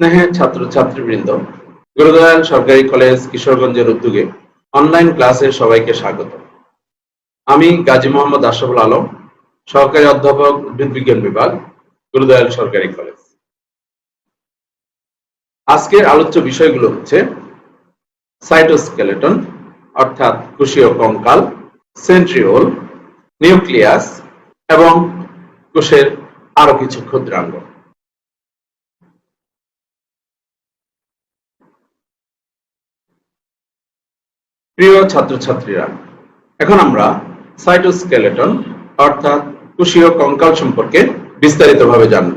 স্নেহের ছাত্র ছাত্রীবৃন্দ, গুরুদয়াল সরকারি কলেজ কিশোরগঞ্জের উদ্যোগে অনলাইন ক্লাসে সবাইকে স্বাগত। আমি গাজী মোহাম্মদ আশরাফুল আলম, সহকারী অধ্যাপক, উদ্ভিদ বিজ্ঞান বিভাগ, গুরুদয়াল সরকারি কলেজ। আজকের আলোচ্য বিষয়গুলো হচ্ছে সাইটোস্কেলেটন অর্থাৎ কোষীয় কঙ্কাল সেন্ট্রিওল নিউক্লিয়াস এবং কোষের আরও কিছু ক্ষুদ্রাঙ্গ। প্রিয় ছাত্রছাত্রীরা, এখন আমরা সাইটোস্কেলেটন অর্থাৎ কোষীয় কঙ্কাল সম্পর্কে বিস্তারিতভাবে জানব।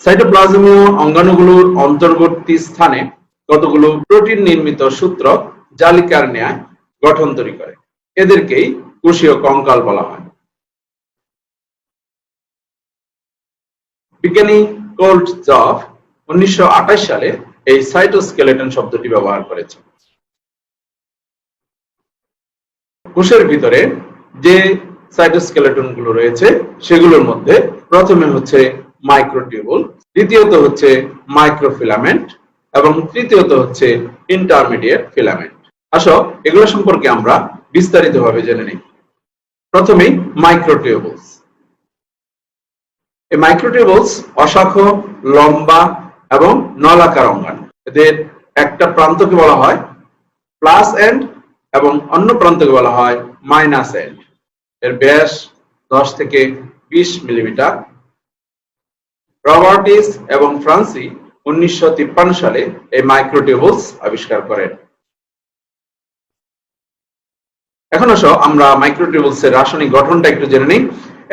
সাইটোপ্লাজমীয় অঙ্গাণুগুলোর অন্তর্বর্তী স্থানে কতগুলো প্রোটিন নির্মিত সূত্র জালিকার ন্যায় গঠন তৈরি করে। এদেরকেই কোষীয় কঙ্কাল বলা হয়। বিজ্ঞানী কোল্ড জফ উনিশশো সালে এই সাইটোস্কেলেটন শব্দটি ব্যবহার করেছে। কোষের ভিতরে যে সাইটোস্কেলেটনগুলো রয়েছে, সেগুলোর মধ্যে প্রথমে হচ্ছে মাইক্রোটিউবুল, দ্বিতীয়ত হচ্ছে মাইক্রোফিলামেন্ট, এবং তৃতীয়ত হচ্ছে ইন্টারমিডিয়েট ফিলামেন্ট। আসো, এগুলো সম্পর্কে আমরা বিস্তারিতভাবে জেনে নিই। প্রথমেই মাইক্রোটিউবুলস। এই মাইক্রোটিউবুলস অশাখ, লম্বা এবং নলাকার অঙ্গাণু। এদের একটা প্রান্তকে বলা হয় প্লাস এন্ড এবং অন্য প্রান্তকে বলা হয় মাইনাস এন্ড। এর ব্যাস দশ থেকে বিশ মিলিমিটার। রবার্টিস এবং ফ্রান্সি উনিশশো তিপ্পান্ন সালে এই মাইক্রোটিউবুলস আবিষ্কার করেন। এখন আসো আমরা মাইক্রোটিউবুলস এর রাসায়নিক গঠনটা একটু জেনে নিই।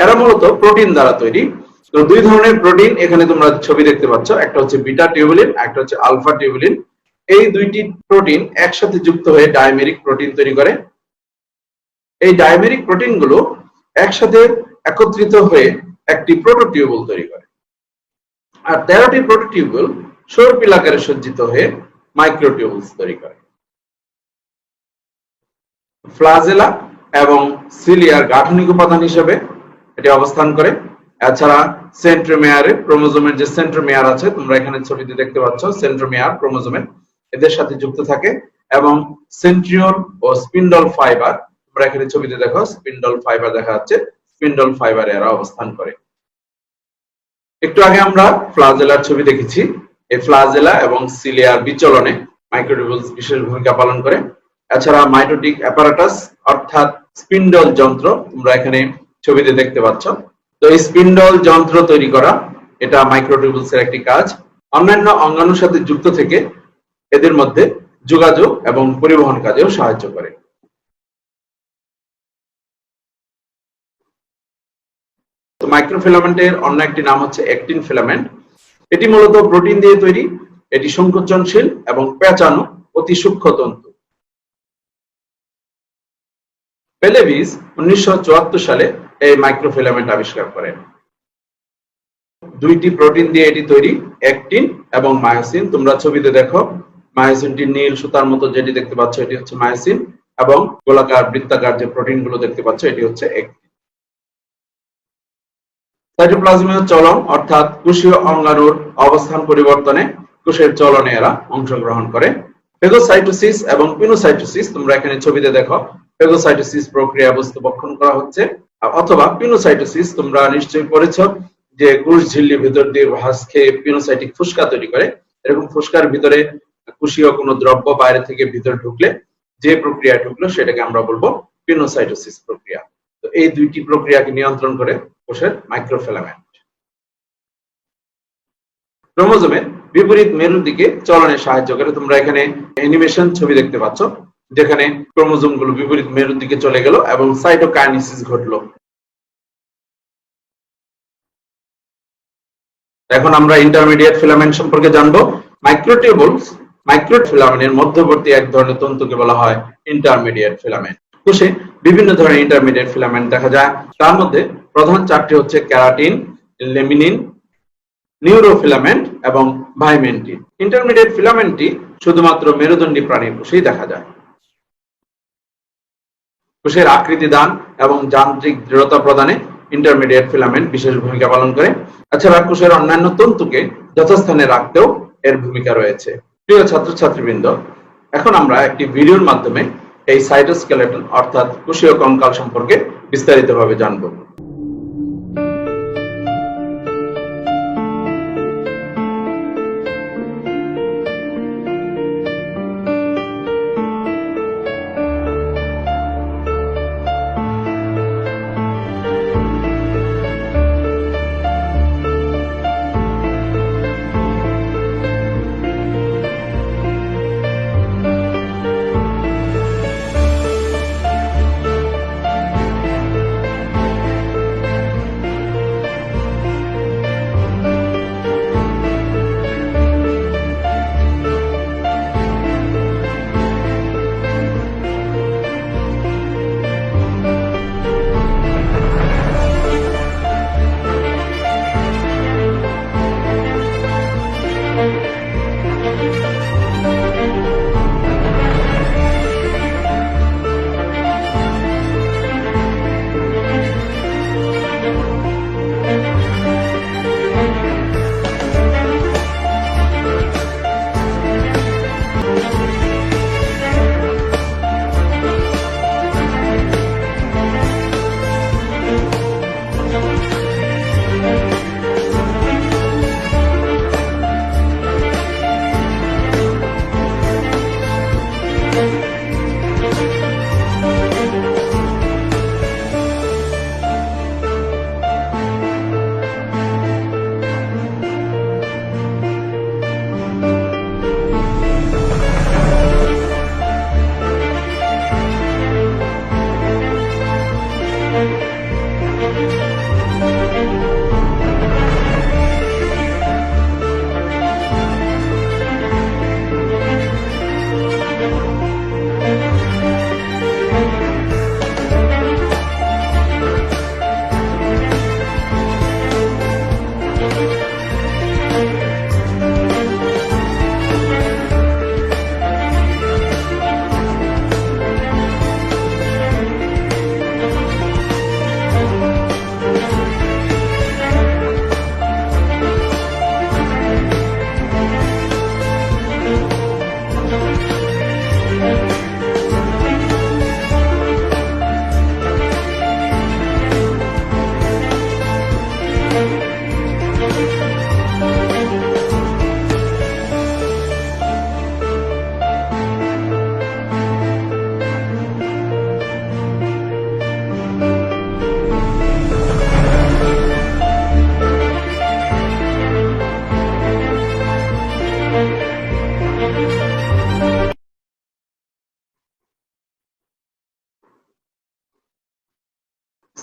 এরা মূলত প্রোটিন দ্বারা তৈরি। তো দুই ধরনের প্রোটিন এখানে তোমরা ছবি দেখতে পাচ্ছ। একটা হচ্ছে বিটা টিউবুলিন, একটা হচ্ছে আলফা টিউবুলিন। এই দুইটি প্রোটিন একসাথে যুক্ত হয়ে ডায়মেরিক প্রোটিন তৈরি করে। এই ডায়মেরিক প্রোটিনগুলো একসাথে একত্রিত হয়ে একটি প্রোটোটিউবুল তৈরি করে। আর তেরোটি প্রোটোটিউবুল সর্পিল আকারে সজ্জিত হয়ে মাইক্রোটিউবুলস তৈরি করে। ফ্লাজেলা এবং সিলিয়ার গাঠনিক উপাদান হিসেবে এটি অবস্থান করে। এছাড়া সেন্ট্রোমেয়ারে ক্রোমোজোমের যে সেন্ট্রোমেয়ার আছে, তোমরা এখানে ছবিতে দেখতে পাচ্ছ সেন্ট্রোমেয়ার ক্রোমোজোমের এদের সাথে যুক্ত থাকে এবং সেন্ট্রিওল ও স্পিন্ডল ফাইবার তোমরা এখানে ছবিতে দেখো স্পিন্ডল ফাইবার দেখা যাচ্ছে স্পিন্ডল ফাইবারে এরা অবস্থান করে। একটু আগে আমরা ফ্লাজেলার ছবি দেখেছি, এই ফ্লাজেলা এবং সিলিয়ার বিচলনে মাইক্রোটিউবুলস বিশেষ ভূমিকা পালন করে। এছাড়া মাইটোটিক অ্যাপারাটাস অর্থাৎ স্পিন্ডল যন্ত্র, তোমরা এখানে ছবিতে দেখতে পাচ্ছ। তো এই স্পিন্ডল যন্ত্র তৈরি করা, এটা মাইক্রোটিউবুলস এর একটি কাজ। অন্যান্য অঙ্গাণুর সাথে যুক্ত থেকে এদের মধ্যে যোগাযোগ এবং পরিবহন কাজেও সাহায্য করে। মাইক্রোফিলামেন্টের অন্য একটি নাম হচ্ছে অ্যাক্টিন ফিলামেন্ট এটি মূলত প্রোটিন দিয়ে তৈরি, এটি সংকোচনশীল এবং পেঁচানো অতি সূক্ষ্ম তন্তু। পেলেভিস উনিশশো চুয়াত্তর সালে এই মাইক্রোফিলামেন্ট আবিষ্কার করেন। দুইটি প্রোটিন দিয়ে এটি তৈরি অ্যাক্টিন এবং মায়োসিন। তোমরা ছবিতে দেখো মায়োসিনটি নীল সুতার মতো যেটি দেখতে পাচ্ছ, এটি হচ্ছে মায়োসিন এবং গোলাকার বৃত্তাকার যে প্রোটিনগুলো দেখতে পাচ্ছ, এটি হচ্ছে অ্যাক্টিন সাইটোপ্লাজমীয় চলন, অর্থাৎ কোষীয় অঙ্গাণুর অবস্থান পরিবর্তনে কোষের চলনে এরা অংশগ্রহণ করে। ফেগোসাইটোসিস এবং পিনোসাইটোসিস, তোমরা এখানে ছবিতে দেখো ফেগোসাইটোসিস প্রক্রিয়া বস্তু বক্ষণ করা হচ্ছে। অথবা পিনোসাইটোসিস তোমরা নিশ্চয়ই পড়েছ যে কোষ ঝিল্লি ভিতর দিয়ে ভাস খেয়ে পিনোসাইটিক ফুসকা তৈরি করে। এরকম ফুসকার ভিতরে কোষীয় কোনো দ্রব্য বাইরে থেকে ভিতরে ঢুকলে যে প্রক্রিয়া ঢুকলো সেটাকে আমরা বলব পিনোসাইটোসিস প্রক্রিয়া। তো এই দুইটি প্রক্রিয়াকে নিয়ন্ত্রণ করে কোষের মাইক্রোফিলামেন্ট ক্রোমোজোমের বিপরীত মেরুর দিকে চলনে সাহায্য করে। তোমরা এখানে অ্যানিমেশন ছবি দেখতে পাচ্ছ। যেখানে ক্রোমোজোমগুলো বিপরীত মেরুর দিকে চলে গেল এবং সাইটোকাইনেসিস ঘটলো। এখন আমরা ইন্টারমিডিয়েট ফিলামেন্ট সম্পর্কে জানব। মাইক্রোটিউবুলস মাইক্রোফিলামেন্টের মধ্যবর্তী এক ধরনের তন্তুকে বলা হয় ইন্টারমিডিয়েট ফিলামেন্ট কোষে বিভিন্ন ধরনের ইন্টারমিডিয়েট ফিলামেন্ট দেখা যায়। তার মধ্যে প্রধান চারটি হচ্ছে ক্যারাটিন লেমিনিন নিউরোফিলামেন্ট এবং ভাইমেন্টিন। ইন্টারমিডিয়েট ফিলামেন্টটি শুধুমাত্র মেরুদণ্ডী প্রাণীর কোষেই দেখা যায়। কোষের আকৃতি দান এবং যান্ত্রিক দৃঢ়তা প্রদানে ইন্টারমিডিয়েট ফিলামেন্ট বিশেষ ভূমিকা পালন করে। এছাড়া কোষের অন্যান্য তন্তুকে যথাস্থানে রাখতেও এর ভূমিকা রয়েছে। প্রিয় ছাত্রছাত্রীবৃন্দ, এখন আমরা একটি ভিডিওর মাধ্যমে এই সাইটোস্কেলেটন অর্থাৎ কোষীয় কঙ্কাল সম্পর্কে বিস্তারিতভাবে জানব।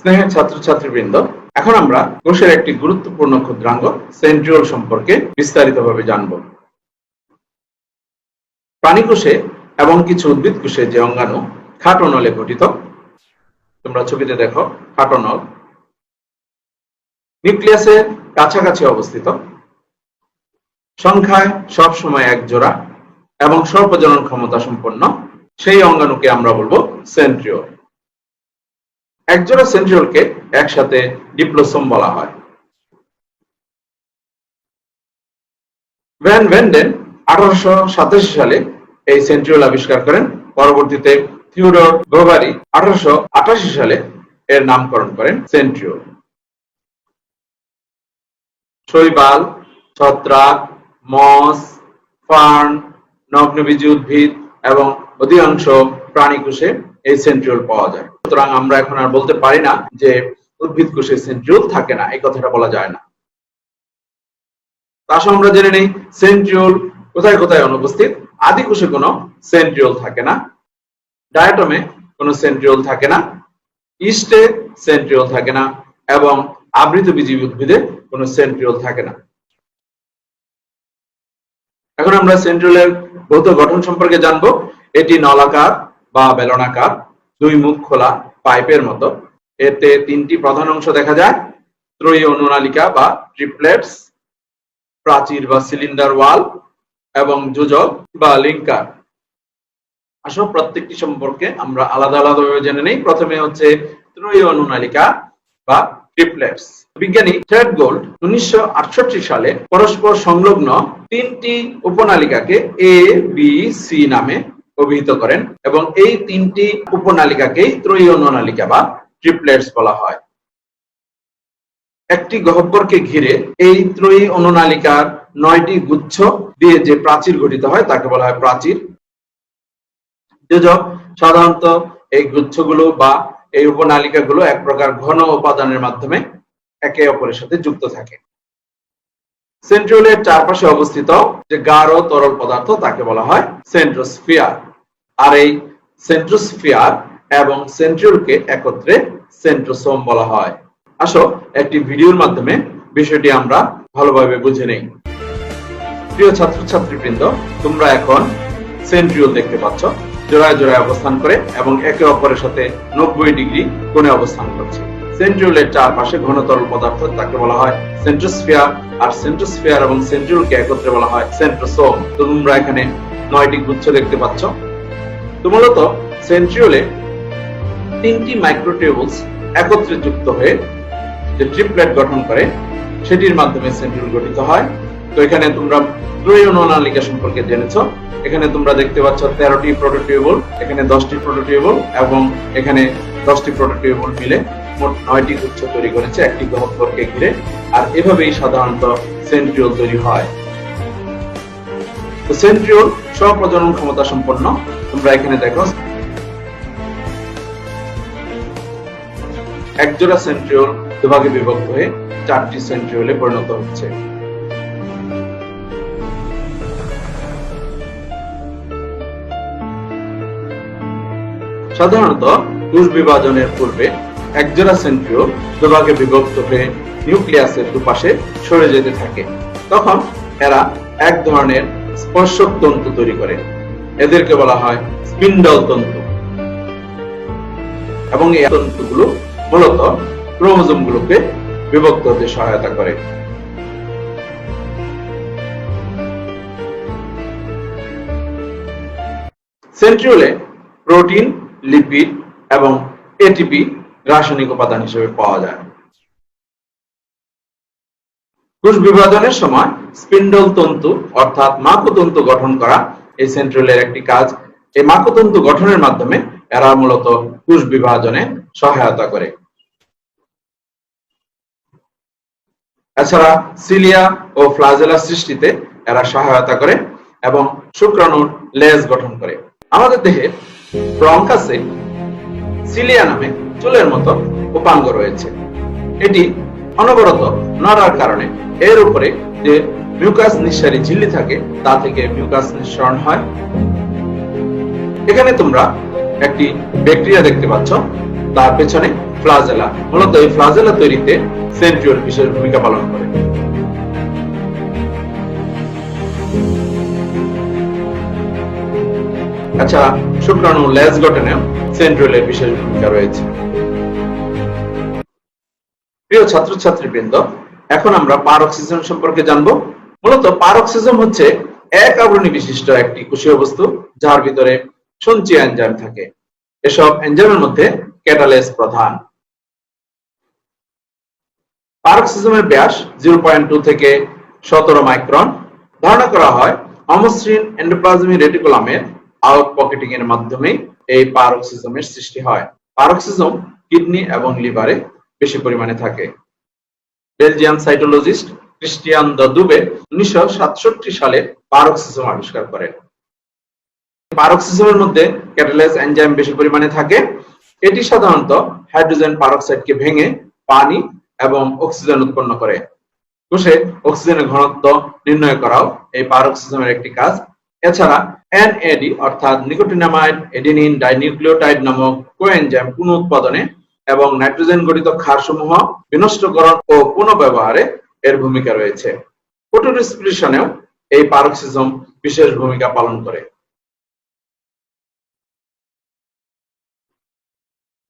স্নেহের ছাত্রছাত্রীবৃন্দ, এখন আমরা কোষের একটি গুরুত্বপূর্ণ ক্ষুদ্রাঙ্গ, সেন্ট্রিওল সম্পর্কে বিস্তারিতভাবে জানব। প্রাণী কোষে এবং কিছু উদ্ভিদ কোষে যে অঙ্গাণু খাটনলে গঠিত, তোমরা ছবিতে দেখো খাটনল। নিউক্লিয়াসের কাছাকাছি অবস্থিত। সংখ্যায় সব সময় এক জোড়া এবং সর্বজনন ক্ষমতা সম্পন্ন, সেই অঙ্গাণুকে আমরা বলব সেন্ট্রিওল। একজোড়া সেন্ট্রিওলকে একসাথে ডিপ্লোসোম বলা হয়। ভ্যান ভেন্ডেন আঠারোশো সাতাশি সালে এই সেন্ট্রিওল আবিষ্কার করেন। পরবর্তীতে থিওডর গোভারি আঠারোশো সালে এর নামকরণ করেন সেন্ট্রিওল শৈবাল ছত্রাক মস, ফার্ন, নগ্নবীজী উদ্ভিদ এবং অধিকাংশ প্রাণী কোষে এই সেন্ট্রিওল পাওয়া যায়। সুতরাং আমরা এখন আর বলতে পারি না যে উদ্ভিদ কোষে সেন্ট্রিওল থাকে না, এই কথাটা বলা যায় না। তা আমরা জেনে নেই, সেন্ট্রিওল কোথায় কোথায় অনুপস্থিত? আদি কোষে কোনো সেন্ট্রিওল থাকে না, ডায়াটমে কোনো সেন্ট্রিওল থাকে না, ইস্টে সেন্ট্রিওল থাকে না, এবং আবৃতবীজী উদ্ভিদে কোনো সেন্ট্রিওল থাকে না। এখন আমরা সেন্ট্রিওলের ভৌত গঠন সম্পর্কে জানব। এটি নলাকার বা বেলনাকার। দুই মুখ খোলা পাইপের মতো। এতে তিনটি প্রধান অংশ দেখা যায়, ত্রয়ী অনুনালিকা বা ট্রিপলেটস, প্রাচীর বা সিলিন্ডার ওয়াল এবং যোজক বা লিঙ্কার। আসলে প্রত্যেকটি সম্পর্কে আমরা আলাদা আলাদাভাবে জেনে নেই। প্রথমে হচ্ছে ত্রয়ী অনুনালিকা বা ট্রিপলেটস। বিজ্ঞানী ফ্রেড গোল্ড উনিশশো আটষট্টি সালে পরস্পর সংলগ্ন তিনটি উপনালিকাকে এ, বি, সি নামে অভিহিত করেন এবং এই তিনটি উপনালিকাকেই ত্রয়ী অনুনালিকা বা ট্রিপলেটস বলা হয়। একটি গহ্বরকে ঘিরে এই ত্রয়ী অনুনালিকার নয়টি গুচ্ছ দিয়ে যে প্রাচীর গঠিত হয়, তাকে বলা হয় প্রাচীর। সাধারণত এই গুচ্ছগুলো বা এই উপনালিকাগুলো এক প্রকার ঘন উপাদানের মাধ্যমে একে অপরের সাথে যুক্ত থাকে। সেন্ট্রিওলের চারপাশে অবস্থিত যে গাঢ় তরল পদার্থ, তাকে বলা হয় সেন্ট্রোস্ফিয়ার। আর এই সেন্ট্রোস্ফিয়ার এবং সেন্ট্রিওলকে একত্রে সেন্ট্রোসোম বলা হয়। আসো, একটি ভিডিওর মাধ্যমে বিষয়টি আমরা ভালোভাবে বুঝে নেই। প্রিয় ছাত্রছাত্রীবৃন্দ, তোমরা এখন সেন্ট্রিওল দেখতে পাচ্ছ, জোড়ায় জোড়ায় অবস্থান করে এবং একে অপরের সাথে নব্বই ডিগ্রি কোণে অবস্থান করছে। সেন্ট্রিওলের চারপাশে ঘন তরল পদার্থ তাকে বলা হয় সেন্ট্রোস্ফিয়ার, আর সেন্ট্রোস্ফিয়ার এবং সেন্ট্রিওলকে একত্রে বলা হয় সেন্ট্রোসোম। তোমরা এখানে নয়টি গুচ্ছ দেখতে পাচ্ছ। তো মূলত সেন্ট্রিওলে তিনটি মাইক্রোটিউবলস একত্রে যুক্ত হয়ে যে ট্রিপলেট গঠন করে, সেটির মাধ্যমে সেন্ট্রিওল গঠিত হয়। তো এখানে তোমরা ত্রয়ী অনুনালিকা সম্পর্কে জেনেছ। এখানে তোমরা দেখতে পাচ্ছ তেরোটি প্রোটোটিউবল, এখানে দশটি প্রোটোটিউবল এবং এখানে দশটি প্রোটোটিউবল মিলে মোট নয়টি গুচ্ছ তৈরি করেছে, একটি গহ্বরকে ঘিরে, আর এভাবেই সাধারণত সেন্ট্রিওল তৈরি হয়। সেন্ট্রিওল স্বপ্রজনন ক্ষমতা সম্পন্ন। তোমরা এখানে দেখো, একজোড়া সেন্ট্রিওল দুভাগে বিভক্ত হয়ে চারটি সেন্ট্রিওলে পরিণত হচ্ছে। সাধারণত কোষ বিভাজনের পূর্বে একজোড়া সেন্ট্রিওল দুভাগে বিভক্ত হয়ে নিউক্লিয়াসের দুপাশে সরে যেতে থাকে। তখন এরা এক ধরনের স্পর্শক তন্তু তৈরি করে। এদেরকে বলা হয় স্পিন্ডল তন্তু। এবং এই তন্তুগুলো মূলত ক্রোমোজোম গুলোকে বিভক্ত হতে সহায়তা করে। সেন্ট্রিওলে প্রোটিন লিপিড এবং এটিপি রাসায়নিক উপাদান হিসেবে পাওয়া যায়। কোষ বিভাজনের সময় স্পিন্ডল তন্তু অর্থাৎ মাকতন্তু গঠন করা এই সেন্ট্রিওলের একটি কাজ। এই মাকতন্তু গঠনের মাধ্যমে এরা মূলত কোষ বিভাজনে সহায়তা করে। এছাড়া সিলিয়া ও ফ্লাজেলা সৃষ্টিতে এরা সহায়তা করে এবং শুক্রাণুর লেজ গঠন করে। আমাদের দেহে ব্রঙ্কাসে সিলিয়া নামে চুলের মতো উপাঙ্গ রয়েছে। এটি অনবরত নড়ার কারণে এর উপরে যে মিউকাস নিঃসারী ঝিল্লি থাকে, তা থেকে মিউকাস নিঃসরণ হয়। এখানে তোমরা একটি ব্যাকটেরিয়া দেখতে পাচ্ছ। তার পেছনে ফ্লাজেলা মূলত এই ফ্লাজেলা তৈরিতে সেন্ট্রিওল বিশেষ ভূমিকা পালন করে। আচ্ছা শুক্রাণু লেজ গঠনেও সেন্ট্রিওলের বিশেষ ভূমিকা রয়েছে। প্রিয় ছাত্রছাত্রী বৃন্দ এখন আমরা পারক্সিজম সম্পর্কে জানব। মূলত পারক্সিজম হচ্ছে এক আবরণী বিশিষ্ট একটি কোষীয় বস্তু, যার ভিতরে সঞ্চয় এনজাইম থাকে। এসব এনজাইমের মধ্যে ক্যাটালেস প্রধান। পারক্সিজমের ব্যাস জিরো পয়েন্ট টু থেকে সতেরো মাইক্রন। ধারণা করা হয় অমসৃণ এন্ডোপ্লাজমি রেটিকুলামের আউট পকেটিং এর মাধ্যমে এই পারক্সিজমের সৃষ্টি হয়। পারক্সিজম কিডনি এবং লিভারে বেশি পরিমাণে থাকে। Belgium cytologist Christian de Duve উনিশশো সালে পারক্সিজম আবিষ্কার করেন। পারক্সিজমের মধ্যে ক্যাটালেস এনজাইম বেশি পরিমাণে থাকে। এটি সাধারণত হাইড্রোজেন পারক্সাইডকে ভেঙে পানি এবং অক্সিজেন উৎপন্ন করে। কোষে অক্সিজেনের ঘনত্ব নির্ণয় করাও এই পারক্সিজমের একটি কাজ। এছাড়া এনএডি অর্থাৎ নিকোটিনামাইড, এডিনিন, ডাইনিউক্লিওটাইড নামক কোএনজাইম পুনঃউৎপাদনে এবং নাইট্রোজেন গঠিত ক্ষারসমূহ বিনষ্টকরণ ও পুনঃব্যবহারে এর ভূমিকা রয়েছে। ফটোরেসপিরেশনেও এই পারক্সিজম বিশেষ ভূমিকা পালন করে।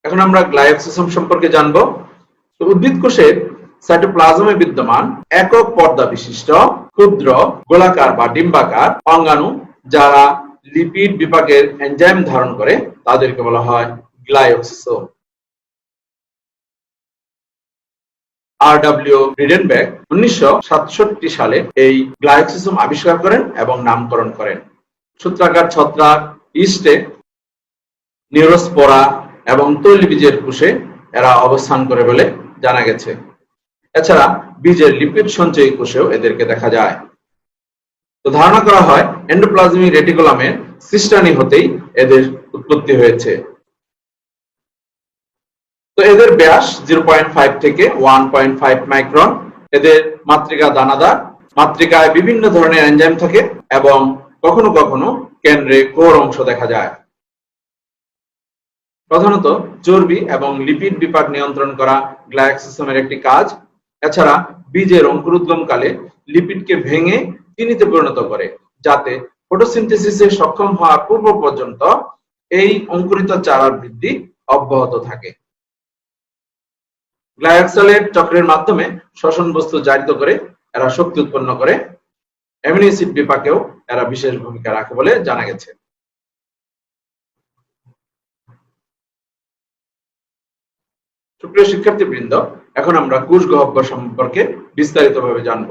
এখন আমরা গ্লাইকোসিজম সম্পর্কে জানব। উদ্ভিদ কোষের সাইটোপ্লাজমে বিদ্যমান একক পর্দা বিশিষ্ট ক্ষুদ্র গোলাকার বা ডিম্বাকার অঙ্গাণু যারা লিপিড বিপাকের এনজাইম ধারণ করে, তাদেরকে বলা হয় গ্লাইকোসিজম আর ডাব্লিউ উনিশশো সালে এই গ্লাইক্সিসম আবিষ্কার করেন এবং নামকরণ করেন। সূত্রাকার ছত্রাক ইস্টে নিউরোস্পোরা এবং তৈলবীজের কোষে এরা অবস্থান করে বলে জানা গেছে। এছাড়া বীজের লিপিড সঞ্চয়ী কোষেও এদেরকে দেখা যায়। তো ধারণা করা হয় এন্ডোপ্লাজমিক রেটিকুলামের সিস্টানি হতেই এদের উৎপত্তি হয়েছে। তো এদের ব্যাস জিরো পয়েন্ট ফাইভ থেকে ওয়ান পয়েন্ট ফাইভ মাইক্রন এদের মাতৃকা দানাদার। মাতৃকায় বিভিন্ন ধরনের এনজাইম থাকে এবং কখনো কখনো কেন্দ্রে কোর অংশ দেখা যায়। প্রধানত চর্বি এবং লিপিড বিপাক নিয়ন্ত্রণ করা গ্লায়াক্সিসমের একটি কাজ। এছাড়া বীজের অঙ্কুরোদ্গমকালে লিপিডকে ভেঙে চিনিতে পরিণত করে, যাতে ফটোসিনথেসিসে সক্ষম হওয়ার পূর্ব পর্যন্ত এই অঙ্কুরিত চারার বৃদ্ধি অব্যাহত থাকে। গ্লায়াক্সালের চক্রের মাধ্যমে শ্বসন বস্তু জারিত করে এরা শক্তি উৎপন্ন করে, অ্যামিনো অ্যাসিড বিপাকেও এরা বিশেষ ভূমিকা রাখে বলে জানা গেছে। সুপ্রিয় শিক্ষার্থীবৃন্দ, এখন আমরা কোষ গহ্বর সম্পর্কে বিস্তারিতভাবে জানব।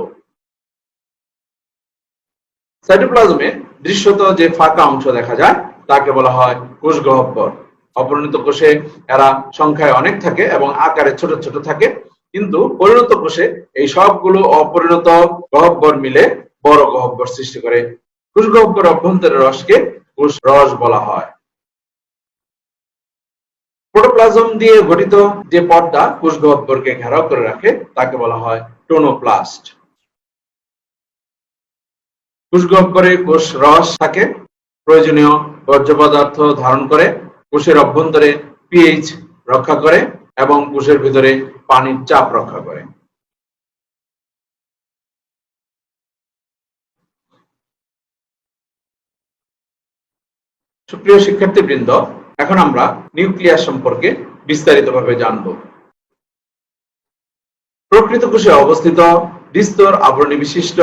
সাইটোপ্লাজমে দৃশ্যত যে ফাঁকা অংশ দেখা যায়, তাকে বলা হয় কোষ গহ্বর অপরিণত কোষে এরা সংখ্যায় অনেক থাকে এবং আকারে ছোট ছোট থাকে, কিন্তু পরিণত কোষে এই সবগুলো অপরিণত গহ্বর মিলে বড় গহ্বর সৃষ্টি করে। কোষ গহ্বর অভ্যন্তরের রসকে কোষ রস বলা হয়। প্রোটোপ্লাজম দিয়ে গঠিত যে পর্দা কোষ গহ্বরকে ঘেরাও করে রাখে, তাকে বলা হয় টোনোপ্লাস্ট। কোষ গহ্বরে কোষ রস থাকে, প্রয়োজনীয় বর্জ্য পদার্থ ধারণ করে, কোষের অভ্যন্তরে পিএইচ রক্ষা করে এবং কোষের ভিতরে পানির চাপ রক্ষা করে। সুপ্রিয় শিক্ষার্থীবৃন্দ এখন আমরা নিউক্লিয়াস সম্পর্কে বিস্তারিতভাবে জানব। প্রকৃত কোষে অবস্থিত বিস্তর আবরণী বিশিষ্ট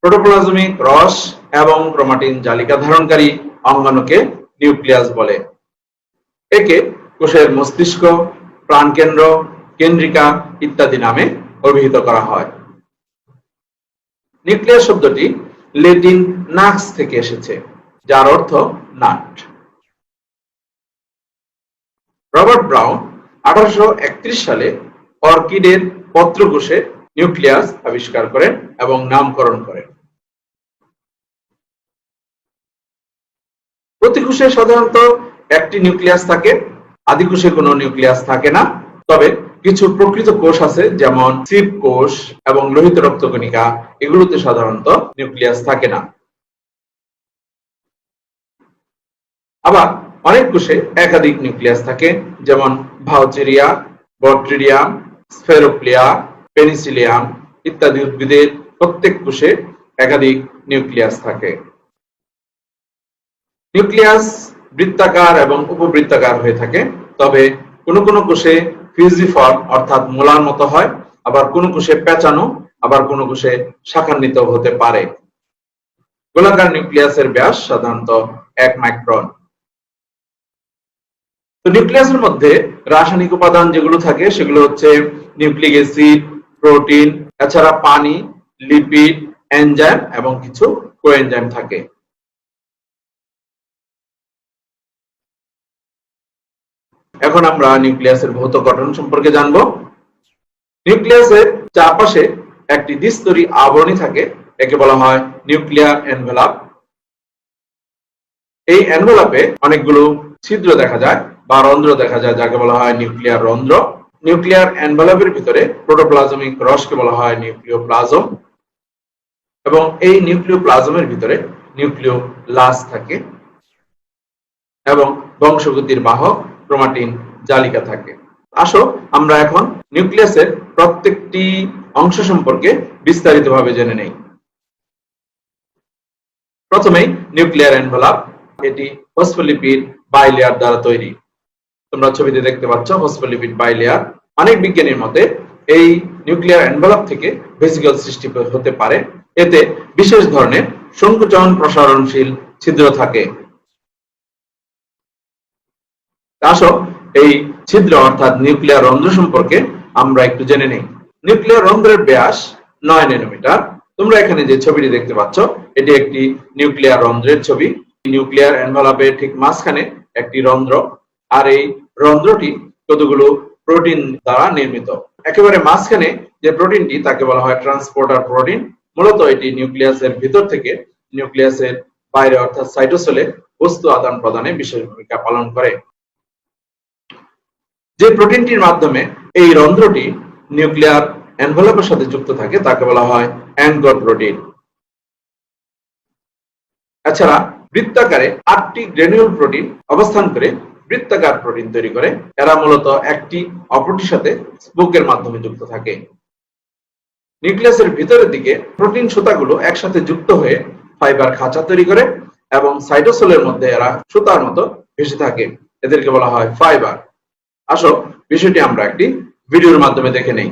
প্রোটোপ্লাজমিক রস এবং ক্রোমাটিন জালিকা ধারণকারী অঙ্গাণুকে নিউক্লিয়াস বলে। একে কোষের মস্তিষ্ক, প্রাণকেন্দ্র, কেন্দ্রিকা ইত্যাদি নামে অভিহিত করা হয়। নিউক্লিয়াস শব্দটি লেটিন নাক্স থেকে এসেছে, যার অর্থ নাট। রবার্ট ব্রাউন আঠারোশো একত্রিশ সালে অর্কিডের পত্রকোষে নিউক্লিয়াস আবিষ্কার করেন এবং নামকরণ করেন। প্রতি কোষে সাধারণত একটি নিউক্লিয়াস থাকে আদি কোষে কোনো নিউক্লিয়াস থাকে না। তবে কিছু প্রকৃত কোষ আছে, যেমন সিপ কোষ এবং লোহিত রক্তকণিকা এগুলোতে সাধারণত নিউক্লিয়াস থাকে না। আবার অনেক কোষে একাধিক নিউক্লিয়াস থাকে, যেমন ভাউচেরিয়া, বট্রিডিয়াম স্ফেরোপ্লিয়া পেনিসিলিয়াম ইত্যাদি উদ্ভিদের প্রত্যেক কোষে একাধিক নিউক্লিয়াস থাকে। নিউক্লিয়াস বৃত্তাকার এবং উপবৃত্তাকার হয়ে থাকে, তবে কোনো কোনো কোষে ফিউজিফর্ম অর্থাৎ মোলার মতো হয়, আবার কোনো কোষে পেঁচানো আবার কোনো কোষে শাখান্বিত হতে পারে। গোলাকার নিউক্লিয়াসের ব্যাস সাধারণত এক মাইক্রন। তো নিউক্লিয়াসের মধ্যে রাসায়নিক উপাদান যেগুলো থাকে, সেগুলো হচ্ছে নিউক্লিক অ্যাসিড, প্রোটিন, এছাড়া পানি, লিপিড, এনজাইম এবং কিছু কোএনজাইম থাকে। এখন আমরা নিউক্লিয়াসের ভৌত গঠন সম্পর্কে জানব। নিউক্লিয়াসের চারপাশে একটি দ্বিস্তরী আবরণী থাকে, একে বলা হয় নিউক্লিয়ার এনভেলাপ। এই এনভেলাপে অনেকগুলো ছিদ্র দেখা যায় বা রন্ধ্র দেখা যায়, যাকে বলা হয় নিউক্লিয়ার রন্ধ্র। নিউক্লিয়ার এনভেলাপের ভিতরে প্রোটোপ্লাজমিক রসকে বলা হয় নিউক্লিওপ্লাজম। এবং এই নিউক্লিওপ্লাজমের ভিতরে নিউক্লিও লাস থাকে এবং বংশগতির বাহক ক্রোমাটিন জালিকা থাকে। আসো, আমরা এখন নিউক্লিয়াসের প্রত্যেকটি অংশ সম্পর্কে বিস্তারিতভাবে জেনে নেই। প্রথমেই নিউক্লিয়ার এনভেলাপ, এটি ফসফোলিপিড বাইলেয়ার দ্বারা তৈরি। তোমরা ছবিতে দেখতে পাচ্ছ ফসফোলিপিড বাইলেয়ার অনেক বিজ্ঞানীর মতে এই নিউক্লিয়ার এনভেলাপ থেকে ভেসিকল সৃষ্টি হতে পারে। এতে বিশেষ ধরনের সংকুচন প্রসারণশীল ছিদ্র থাকে। আসো, এই ছিদ্র অর্থাৎ নিউক্লিয়ার রন্ধ্র সম্পর্কে আমরা একটু জেনে নেই। নিউক্লিয়ার রন্ধ্রের ব্যাস নয় ন্যানোমিটার তোমরা এখানে যে ছবিটি দেখতে পাচ্ছ, এটি একটি নিউক্লিয়ার রন্ধ্রের ছবি। নিউক্লিয়ার এনভেলপের ঠিক মাঝখানে একটি রন্ধ্র। আর এই রন্ধ্রটি কতগুলো প্রোটিন দ্বারা নির্মিত? একেবারে মাঝখানে যে প্রোটিনটি, তাকে বলা হয় ট্রান্সপোর্টার প্রোটিন। মূলত এটি নিউক্লিয়াসের ভিতর থেকে নিউক্লিয়াসের বাইরে, অর্থাৎ সাইটোসেলে বস্তু আদান প্রদানে বিশেষ ভূমিকা পালন করে। যে প্রোটিনটির মাধ্যমে এই রন্ধ্রটি নিউক্লিয়ার এনভেলপের সাথে যুক্ত থাকে, তাকে বলা হয় অ্যাঙ্কর প্রোটিন। এছাড়া বৃত্তাকারে আটটি গ্রেনুল প্রোটিন অবস্থান করে বৃত্তাকার প্রোটিন তৈরি করে, এরা মূলত একটি অপরটির সাথে স্পোকের মাধ্যমে যুক্ত থাকে। নিউক্লিয়াসের ভিতরের দিকে প্রোটিন সুতাগুলো একসাথে যুক্ত হয়ে ফাইবার খাঁচা তৈরি করে এবং সাইটোসোলের মধ্যে এরা সুতার মতো ভেসে থাকে। এদেরকে বলা হয় ফাইবার। আসো, বিষয়টি আমরা একটি ভিডিওর মাধ্যমে দেখে নেই।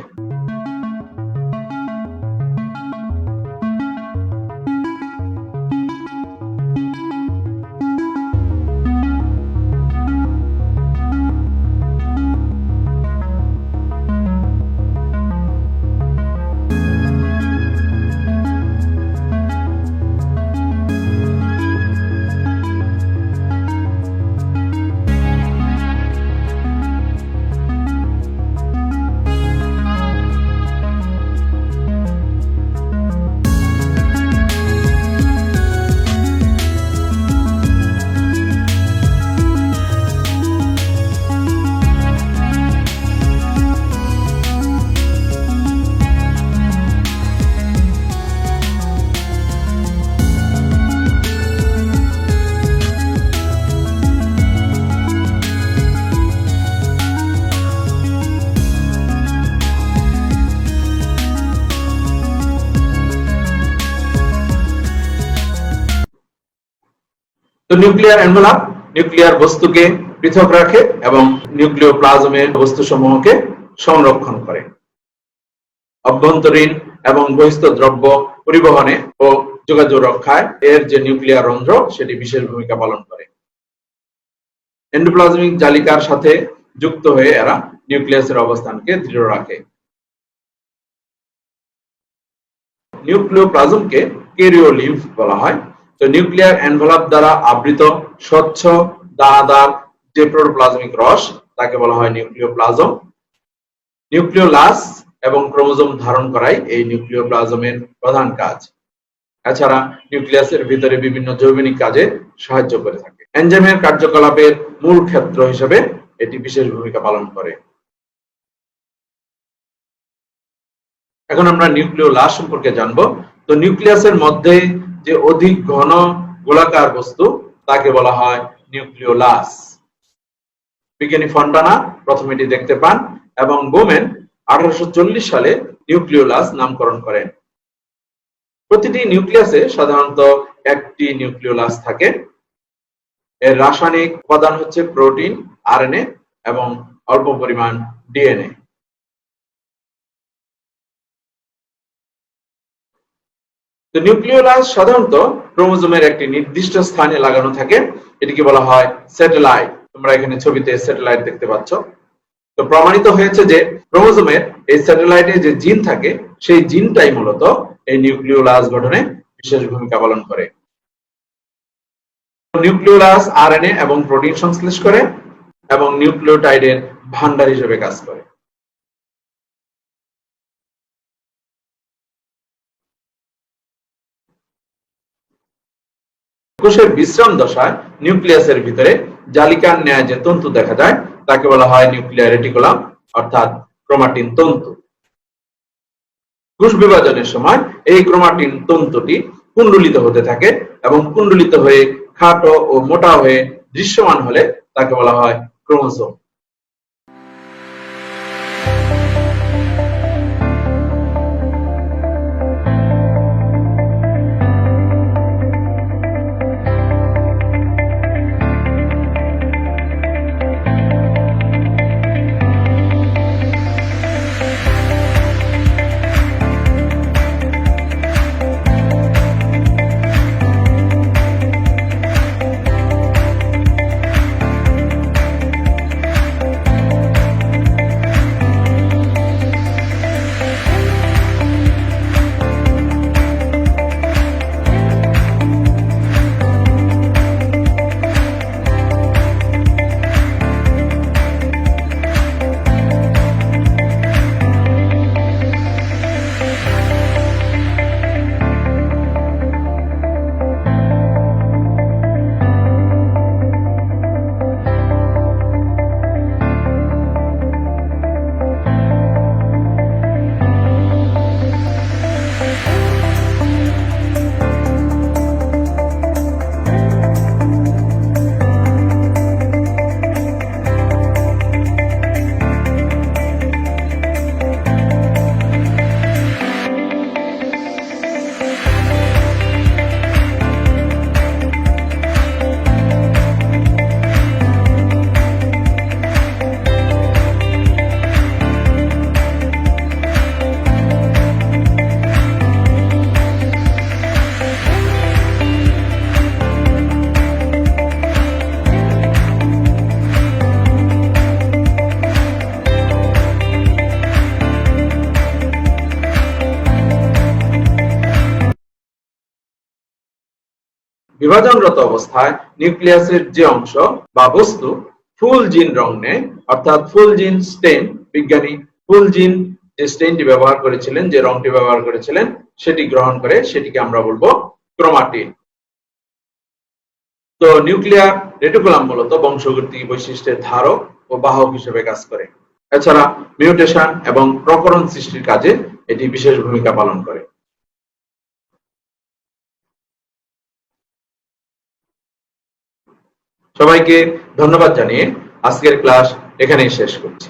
তো নিউক্লিয়ার এনভেলপ নিউক্লিয়ার বস্তুকে পৃথক রাখে এবং নিউক্লিয় প্লাজমের বস্তুসমূহকে সংরক্ষণ করে। অভ্যন্তরীণ এবং বহিস্থ দ্রব্য পরিবহনে ও যোগাযোগ রক্ষায় এর যে নিউক্লিয়ার রন্ধ্র, সেটি বিশেষ ভূমিকা পালন করে। এন্ডোপ্লাজমিক জালিকার সাথে যুক্ত হয়ে এরা নিউক্লিয়াসের অবস্থানকে দৃঢ় রাখে। নিউক্লিওপ্লাজমকে কেরিওলিম্ফ বলা হয়। তো নিউক্লিয়ার এনভেলপ দ্বারা আবৃত স্বচ্ছ দানাদার যে প্রোটোপ্লাজমিক রস, তাকে বলা হয় নিউক্লিওপ্লাজম। নিউক্লিওলাস এবং ক্রোমোজোম ধারণ করাই এই নিউক্লিওপ্লাজমের প্রধান কাজ। এছাড়া নিউক্লিয়াসের ভিতরে বিভিন্ন জৈবনিক কাজে সাহায্য করে থাকে। এনজাইমের কার্যকলাপের মূল ক্ষেত্র হিসেবে এটি বিশেষ ভূমিকা পালন করে। এখন আমরা নিউক্লিওলাস সম্পর্কে জানব। তো নিউক্লিয়াসের মধ্যে যে অধিক ঘন গোলাকার বস্তু, তাকে বলা হয় নিউক্লিওলাস। বিজ্ঞানী ফন্টানা প্রথম এটি দেখতে পান এবং বোমেন আঠারোশো চল্লিশ সালে নিউক্লিওলাস নামকরণ করেন। প্রতিটি নিউক্লিয়াসে সাধারণত একটি নিউক্লিওলাস থাকে। এর রাসায়নিক উপাদান হচ্ছে প্রোটিন, আরএনএ এবং অল্প পরিমাণ ডিএনএ। তো নিউক্লিওলাস সাধারণত ক্রোমোজোমের একটি নির্দিষ্ট স্থানে লাগানো থাকে। এটিকে বলা হয় স্যাটেলাইট। তোমরা এখানে ছবিতে স্যাটেলাইট দেখতে পাচ্ছ। তো প্রমাণিত হয়েছে যে ক্রোমোজোমের এই স্যাটেলাইটে যে জিন থাকে, সেই জিনটাই মূলত এই নিউক্লিওলাস গঠনে বিশেষ ভূমিকা পালন করে। নিউক্লিওলাস আরএনএ এবং প্রোটিন সংশ্লেষ করে এবং নিউক্লিওটাইডের ভান্ডার হিসেবে কাজ করে। কোষের বিশ্রাম দশায় নিউক্লিয়াসের ভিতরে জালিকার ন্যায় যে তন্তু দেখা যায়, তাকে বলা হয় নিউক্লিয়ার রেটিকুলাম, অর্থাৎ ক্রোমাটিন তন্তু। কোষ বিভাজনের সময় এই ক্রোমাটিন তন্তুটি কুণ্ডলিত হতে থাকে এবং কুণ্ডলিত হয়ে খাটো ও মোটা হয়ে দৃশ্যমান হলে তাকে বলা হয় ক্রোমোসোম বিভাজনরত অবস্থায় নিউক্লিয়াসের যে অংশ বা বস্তু ফুল জিন রং নেয়, অর্থাৎ ফুল জিন স্টেন বিজ্ঞানী ফুল জিন যে স্টেনটি ব্যবহার করেছিলেন, যে রংটি ব্যবহার করেছিলেন, সেটি গ্রহণ করে সেটিকে আমরা বলব ক্রোমাটিন। তো নিউক্লিয়ার রেটিকুলাম মূলত বংশগতি বৈশিষ্ট্যের ধারক ও বাহক হিসেবে কাজ করে। এছাড়া মিউটেশন এবং প্রকরণ সৃষ্টির কাজে এটি বিশেষ ভূমিকা পালন করে। সবাইকে ধন্যবাদ জানিয়ে আজকের ক্লাস এখানেই শেষ করছি।